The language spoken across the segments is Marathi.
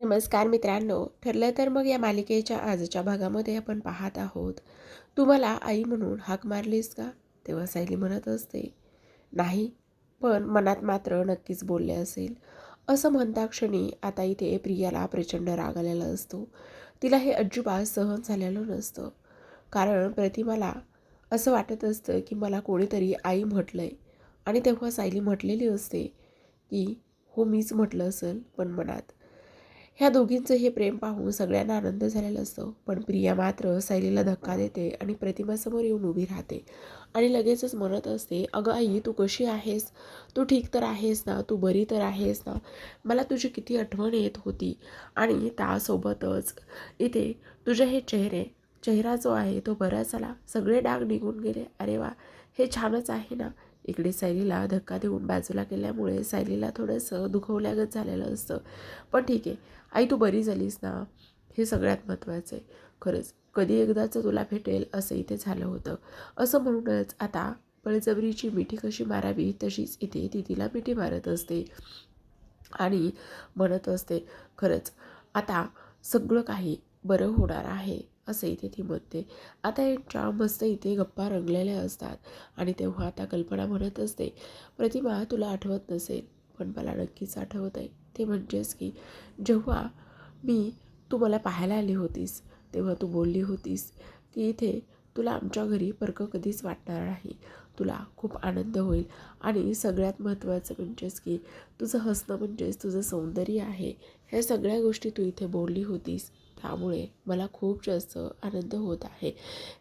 नमस्कार मित्रांनो ठरलं तर मग या मालिकेच्या आजच्या भागामध्ये आपण पाहत आहोत. तू मला आई म्हणून हाक मारलीस का? तेव्हा सायली म्हणत असते नाही पण मनात मात्र नक्कीच बोलले असेल. असं म्हणता क्षणी आता इथे प्रियाला प्रचंड राग आलेला असतो. तिला हे अजिबात सहन झालेलं नसतं. कारण प्रतिमाला असं वाटत असतं की मला कोणीतरी आई म्हटलं आहे आणि तेव्हा सायली म्हटलेली असते की हो मीच म्हटलं असेल पण मनात ह्या दोघींचं हे प्रेम पाहून सगळ्यांना आनंद झालेला असतो. पण प्रिया मात्र सायलीला धक्का देते आणि प्रतिमासमोर येऊन उभी राहते. आणि लगेचच म्हणत असते अगं आई तू कशी आहेस? तू ठीक तर आहेस ना? तू बरी तर आहेस ना? मला तुझी किती आठवण येत होती. आणि त्यासोबतच इथे तुझे हे चेहरे चेहरा जो आहे तो बरा झाला. सगळे डाग निघून गेले. अरे वा हे छानच आहे ना? इकडे सायलीला धक्का देऊन बाजूला केल्यामुळे सायलीला थोडंसं दुखवल्यागत झालेलं असतं. पण ठीक आहे. आई तू बरी झालीस ना? हे सगळ्यात महत्त्वाचं आहे. खरंच कधी एकदाचं तुला भेटेल असं इथे झालं होतं. असं म्हणूनच आता बळजबरीची मिठी कशी मारावी तशीच इथे ती तिला मिठी मारत असते आणि म्हणत असते खरंच आता सगळं काही बरं होणार आहे. असं इथे ती म्हणते. आता यांच्या मस्त इथे गप्पा रंगलेल्या असतात. आणि तेव्हा आता कल्पना म्हणत असते प्रतिमा तुला आठवत नसेल पण मला नक्कीच आठवत आहे. ते म्हणजेच की जेव्हा मी तू मला पाहायला आली होतीस तेव्हा तू बोलली होतीस की इथे तुला आमच्या घरी परक कधीच वाटणार नाही. तुला खूप आनंद होईल. आणि सगळ्यात महत्त्वाचं म्हणजेच की तुझं हसणं म्हणजेच तुझं सौंदर्य आहे. ह्या सगळ्या गोष्टी तू इथे बोलली होतीस. त्यामुळे मला खूप जास्त आनंद होत आहे.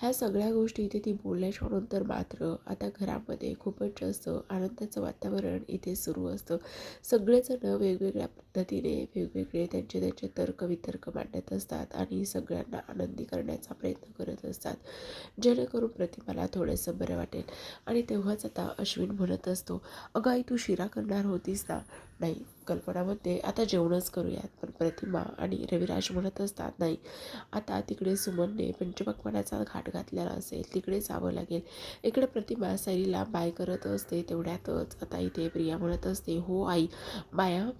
ह्या सगळ्या गोष्टी इथे ती बोलल्याच्या नंतर मात्र आता घरामध्ये खूपच जास्त आनंदाचं वातावरण इथे सुरू असतं. सगळेजण वेगवेगळ्या पद्धतीने वेगवेगळे त्यांचे त्यांचे तर्कवितर्क मांडत असतात आणि सगळ्यांना आनंदी करण्याचा प्रयत्न करत असतात. जेणेकरून प्रतिमाला थोडंसं बरं वाटेल. आणि तेव्हाच आता अश्विन म्हणत असतो अगं आई तू शिरा करणार होतीस ना? नाही कल्पना म्हणते आता जेवणच करूयात पण प्रतिमा आणि रविराज म्हणत असतात नाही आता तिकडे सुमनने पंचपक्वानाचा घाट घातलेला असेल तिकडे जावं लागेल. इकडे प्रतिमा सैलीला बाय करत असते तेवढ्यातच आता इथे प्रिया म्हणत असते हो आई बाया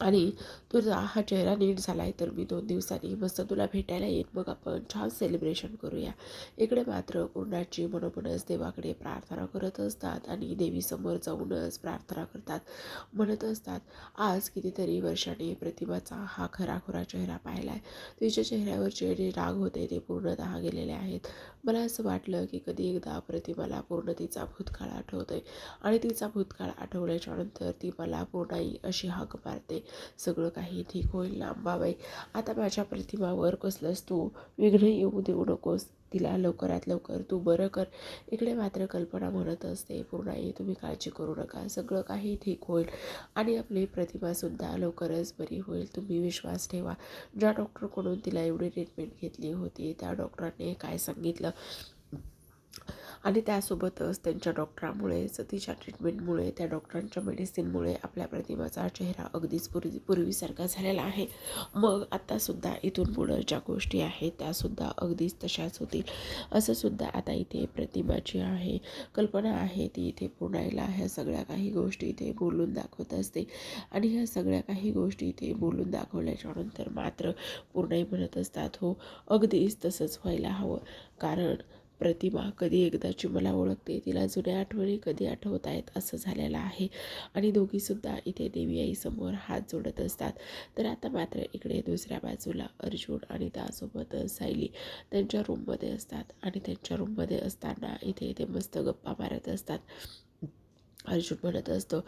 आणि तुझा हा चेहरा नीट झाला आहे तर मी दोन दिवसांनी मस्त तुला भेटायला येईन. मग आपण छान सेलिब्रेशन करूया. इकडे मात्र पूर्णाची मनोमनच देवाकडे प्रार्थना करत असतात आणि देवीसमोर जाऊनच प्रार्थना करतात म्हणत असतात आज कितीतरी वर्षाने प्रतिमाचा हा खराखुरा चेहरा पाहिला आहे तिच्या चेहऱ्यावरचे जे राग होते ते पूर्णतः गेलेले आहेत. मला असं वाटलं की कधी एकदा प्रतिमाला पूर्ण तिचा भूतकाळ आठवतोय. आणि तिचा भूतकाळ आठवल्याच्या नंतर ती मला पूर्णाई अशी हाक मारते. सगळं काही ठीक होईल ना आता माझ्या प्रतिमावर कसलंच तू विघ्न येऊ देऊ नकोस. तिला लवकरात लवकर तू बरं कर. इकडे मात्र कल्पना म्हणत असते पूर्णाई तुम्ही काळजी करू नका. सगळं काही ठीक होईल आणि आपली प्रतिमासुद्धा लवकरच बरी होईल. तुम्ही विश्वास ठेवा. ज्या डॉक्टरकडून तिला एवढी ट्रीटमेंट घेतली होती त्या डॉक्टरांनी काय सांगितलं? आणि त्यासोबतच त्यांच्या डॉक्टरामुळे सतीच्या ट्रीटमेंटमुळे त्या डॉक्टरांच्या मेडिसिनमुळे आपल्या प्रतिमाचा चेहरा अगदीच पूर्वी पूर्वीसारखा झालेला आहे. मग आत्तासुद्धा इथून पुढं ज्या गोष्टी आहेत त्यासुद्धा अगदीच तशाच होतील. असं सुद्धा आता इथे प्रतिमा जी आहे कल्पना आहे. ती इथे पुण्याला ह्या सगळ्या काही गोष्टी इथे बोलून दाखवत असते. आणि ह्या सगळ्या काही गोष्टी इथे बोलून दाखवल्याच्या नंतर मात्र पूर्णही म्हणत असतात हो अगदीच तसंच व्हायला हवं. कारण प्रतिमा कधी एकदाची मला ओळखते तिला जुन्या आठवणी कधी आठवत आहेत असं झालेलं आहे. आणि दोघीसुद्धा इथे देवी आईसमोर हात जोडत असतात. तर आता मात्र इकडे दुसऱ्या बाजूला अर्जुन आणि त्यासोबत सायली त्यांच्या रूममध्ये असतात. आणि त्यांच्या रूममध्ये असताना इथे ते मस्त गप्पा मारत असतात. अर्जुन म्हणत असतो.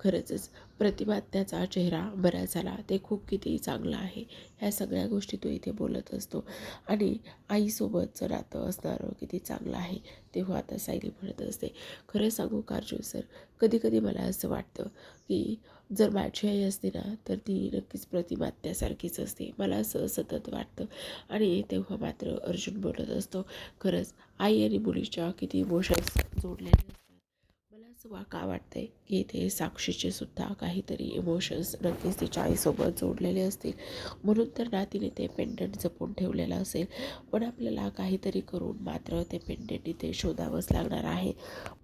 खरंचच प्रतिमा त्याचा चेहरा बरा झाला. ते खूप किती चांगला आहे ह्या सगळ्या गोष्टी तो इथे बोलत असतो. आणि आईसोबतचं नातं असणारं किती चांगलं आहे तेव्हा आता सायली म्हणत असते. खरं सांगू का अर्जुन सर कधी कधी मला असं वाटतं की जर माझी आई असते ना तर ती नक्कीच प्रतिमात्यासारखीच असते. मला असं सतत वाटतं. आणि तेव्हा मात्र अर्जुन बोलत असतो खरंच आई आणि मुलीच्या किती इमोशन्स जोडलेले असतात. मला वा का वाटतंय की इथे साक्षीचे सुद्धा काहीतरी इमोशन्स नक्कीच तिच्या आईसोबत जोडलेले असतील. म्हणून तर ना तिने ते पेंडंट जपून ठेवलेलं असेल. पण आपल्याला काहीतरी करून मात्र ते पेंडंट इथे शोधावंच लागणार आहे.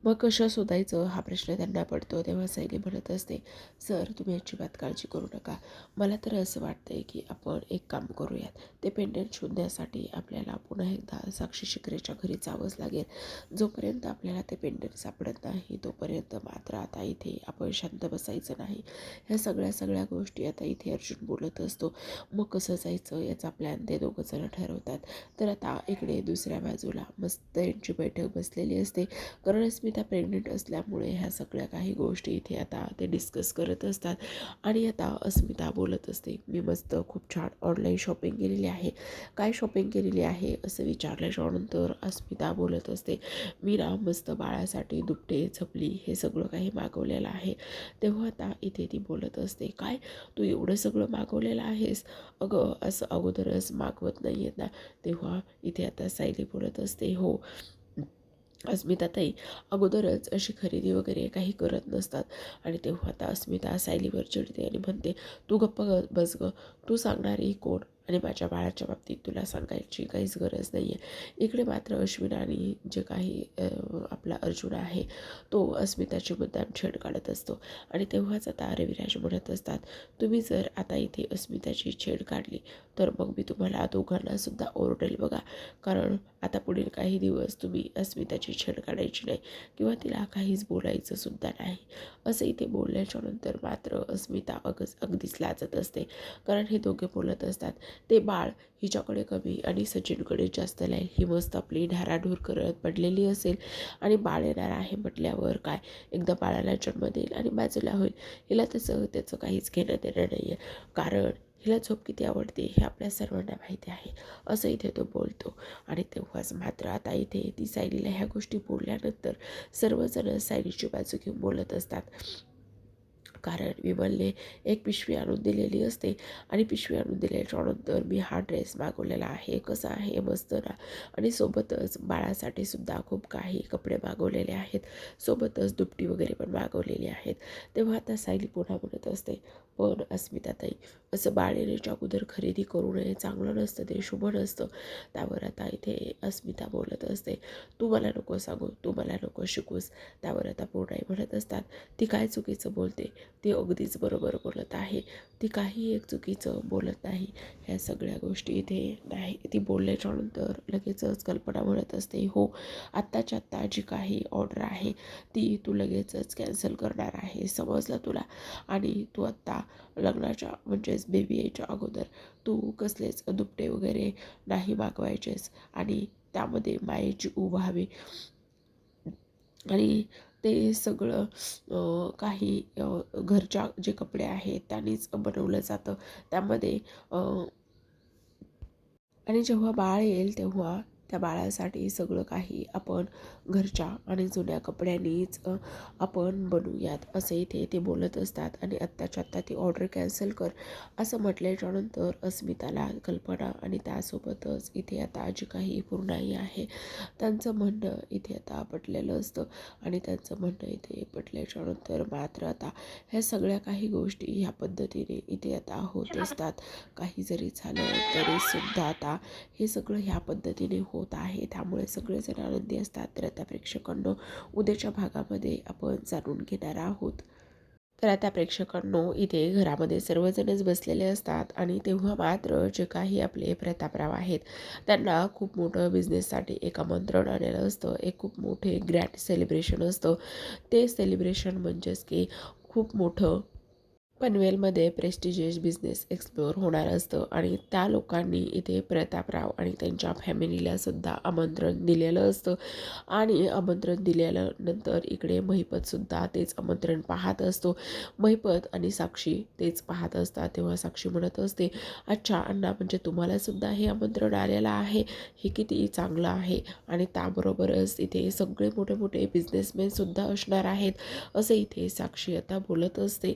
मग कसं शोधायचं? हा प्रश्न त्यांना पडतो तेव्हा सैली म्हणत असते सर तुम्ही अजिबात काळजी करू नका. मला तर असं वाटतंय की आपण एक काम करूयात. ते पेंडंट शोधण्यासाठी आपल्याला पुन्हा एकदा साक्षी शिकरेच्या घरी जावंच लागेल. जोपर्यंत आपल्याला ते पेंडंट सापडत नाही तो तोपर्यंत मात्र आता इथे आपण शांत बसायचं नाही. ह्या सगळ्या सगळ्या गोष्टी आता इथे अर्जुन बोलत असतो. मग कसं जायचं याचा प्लॅन ते दोघं जण ठरवतात. तर आता इकडे दुसऱ्या बाजूला मस्त यांची बैठक बसलेली असते. कारण अस्मिता प्रेग्नेंट असल्यामुळे ह्या सगळ्या काही गोष्टी इथे आता ते डिस्कस करत असतात. आणि आता अस्मिता बोलत असते मी मस्त खूप छान ऑनलाईन शॉपिंग केलेली आहे. काय शॉपिंग केलेली आहे? असं विचारल्याच्यानंतर अस्मिता बोलत असते मी ना मस्त बाळासाठी दुपटे झपली हे सगळं काही मागवलेलं आहे. तेव्हा आता इथे ती बोलत असते काय? तू एवढं सगळं मागवलेलं आहेस? अगं असं अगोदरच मागवत नाही आहेत ना. तेव्हा इथे आता सायली बोलत असते हो. अस्मिताताई अगोदरच अशी खरेदी वगैरे काही करत नसतात. आणि तेव्हा आता अस्मिता सायलीवर चिडते आणि म्हणते तू गप्प ग बस ग. तू सांगणारी कोण? आणि माझ्या बाळाच्या बाबतीत तुला सांगायची काहीच गरज नाही आहे इकडे मात्र अश्विन आणि जे काही आपला अर्जुन आहे तो अस्मिताची मुद्दाम छेड काढत असतो. आणि तेव्हाच आता रविराज म्हणत असतात तुम्ही जर आता इथे अस्मिताची छेड काढली तर मग मी तुम्हाला दोघांना सुद्धा ओरडेल बघा. कारण आता पुढील काही दिवस तुम्ही अस्मिताची छेड काढायची नाही किंवा तिला काहीच बोलायचं सुद्धा नाही. असं इथे बोलल्याच्या नंतर मात्र अस्मिता अगच अगदीच लाजत असते. कारण हे दोघे बोलत असतात ते बाळ हिच्याकडे कमी आणि सचिनकडे जास्त लाईल ही मस्त आपली ढाराढूर करत पडलेली असेल. आणि बाळ येणार आहे म्हटल्यावर काय? एकदा बाळाला जन्म देईल आणि बाजूला होईल. हिला तसं त्याचं काहीच घेणं देणं नाही आहे कारण हिला झोप किती आवडते हे आपल्या सर्वांना माहिती आहे. असं इथे तो बोलतो. आणि तेव्हाच मात्र आता इथे ती सायलीला ह्या गोष्टी बोलल्यानंतर सर्वजण सायलीची बाजू घेऊन बोलत असतात. कारण विमलने एक पिशवी आणून दिलेली असते. आणि पिशवी आणून दिल्याच्यानंतर मी हा ड्रेस मागवलेला आहे. कसा आहे? मस्त ना? आणि सोबतच बाळासाठी सुद्धा खूप काही कपडे मागवलेले आहेत. सोबतच दुपटी वगैरे पण मागवलेली आहेत. तेव्हा आता सायली पुन्हा म्हणत असते पण अस्मिताताई असं बाळ येण्याच्या अगोदर खरेदी करू नये. चांगलं नसतं ते शुभ नसतं. त्यावर आता इथे अस्मिता बोलत असते तू मला नको सांगू तू मला नको शिकूस. त्यावर आता पूर्णाई म्हणत असतात ती काय चुकीचं बोलते? ती अगदीच बरोबर बोलत आहे. ती काही एक चुकीचं बोलत नाही. ह्या सगळ्या गोष्टी इथे नाही. ती बोलल्याच्यानंतर लगेचच कल्पना म्हणत असते हो आत्ताच्या आत्ता जी काही ऑर्डर आहे ती तू लगेचच कॅन्सल करणार आहे समजलं तुला? आणि तू आत्ता लग्नाच्या म्हणजेच बेबी यायच्या अगोदर तू कसलेच दुपटे वगैरे नाही मागवायचेस आणि त्यामध्ये मायेची ऊब आणि ते सगळं काही घरच्या जे कपडे आहेत त्यांनीच बनवलं जातं. त्यामध्ये आणि जेव्हा बाळ येईल तेव्हा त्या बाळासाठी सगळं काही आपण घरच्या आणि जुन्या कपड्यांनीच आपण बनवूयात असं इथे ते बोलत असतात. आणि आत्ताच्या आत्ता ती ऑर्डर कॅन्सल कर असं म्हटल्याच्यानंतर अस्मिताला कल्पना आणि त्यासोबतच इथे आता जी काही पूर्णाई आहे. त्यांचं म्हणणं इथे आता पटलेलं असतं. आणि त्यांचं म्हणणं इथे पटल्याच्यानंतर मात्र आता ह्या सगळ्या काही गोष्टी ह्या पद्धतीने इथे आता होत असतात. काही जरी झालं तरीसुद्धा आता हे सगळं ह्या पद्धतीने होत आहे. त्यामुळे सगळेजण आनंदी असतात. तर त्या प्रेक्षकांनो उद्याच्या भागामध्ये आपण जाणून घेणार आहोत. तर आता प्रेक्षकांनो इथे घरामध्ये सर्वजणच बसलेले असतात आणि तेव्हा मात्र जे काही आपले प्रतापराव आहेत त्यांना खूप मोठं बिझनेससाठी एक आमंत्रण आलेलं असतं. एक खूप मोठे ग्रँड सेलिब्रेशन असतं. ते सेलिब्रेशन म्हणजेच की खूप मोठं पनवेलमध्ये प्रेस्टिजियस बिझनेस एक्सप्लोअर होणार असतं आणि त्या लोकांनी इथे प्रतापराव आणि त्यांच्या फॅमिलीला सुद्धा आमंत्रण दिलेलं असतं. आणि आमंत्रण दिल्यानंतर इकडे महिपतसुद्धा तेच आमंत्रण पाहत असतो. महिपत आणि साक्षी तेच पाहत असतात तेव्हा साक्षी म्हणत असते अच्छा अण्णा म्हणजे तुम्हालासुद्धा हे आमंत्रण आलेलं आहे? हे किती चांगलं आहे? आणि त्याबरोबरच इथे सगळे मोठे मोठे बिझनेसमॅनसुद्धा असणार आहेत असं इथे साक्षी आता बोलत असते.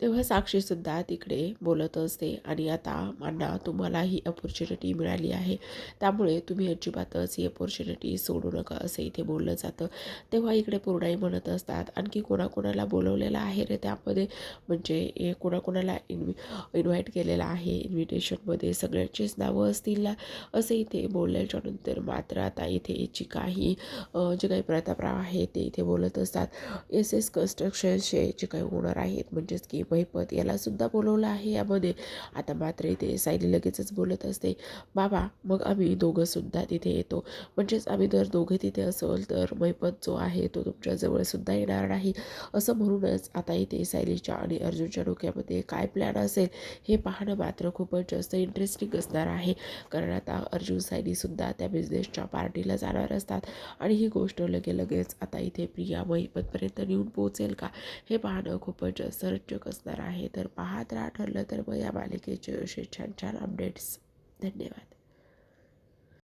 तेव्हा साक्षीसुद्धा तिकडे बोलत असते आणि आता मांना तुम्हाला ही अपॉर्च्युनिटी मिळाली आहे. त्यामुळे तुम्ही अजिबातच ही अपॉर्च्युनिटी सोडू नका असं इथे बोललं जातं. तेव्हा इकडे पूर्णाई म्हणत असतात आणखी कोणाकोणाला बोलवलेलं आहे रे त्यामध्ये? म्हणजे कोणाकोणाला इन्व्हि इन्व्हाइट केलेलं आहे? इन्व्हिटेशनमध्ये सगळ्यांचीच नावं असतील ना? असं इथे बोलल्याच्या नंतर मात्र आता इथे जी काही जे काही प्रतापराव आहे ते इथे बोलत असतात. एस एस कन्स्ट्रक्शनचे जे काही ओनर आहेत म्हणजेच की महिपत यालासुद्धा बोलवलं आहे यामध्ये. आता मात्र इथे सायली लगेचच बोलत असते बाबा मग आम्ही दोघंसुद्धा तिथे येतो. म्हणजेच आम्ही जर दोघे तिथे असेल तर मैपत जो आहे तो तुमच्याजवळसुद्धा येणार नाही. असं म्हणूनच आता इथे सायलीच्या आणि अर्जुनच्या डोक्यामध्ये काय प्लॅन असेल हे पाहणं मात्र खूपच जास्त इंटरेस्टिंग असणार आहे. कारण आता अर्जुन सायलीसुद्धा त्या बिझनेसच्या पार्टीला जाणार असतात. आणि ही गोष्ट लगे लगेच आता इथे प्रिया महिपतपर्यंत नेऊन पोहोचेल का हे पाहणं खूपच जास्त रंजक असणार आहे. तर पाहत राहा ठरलं तर मग या मालिकेचे असे छान छान अपडेट्स धन्यवाद.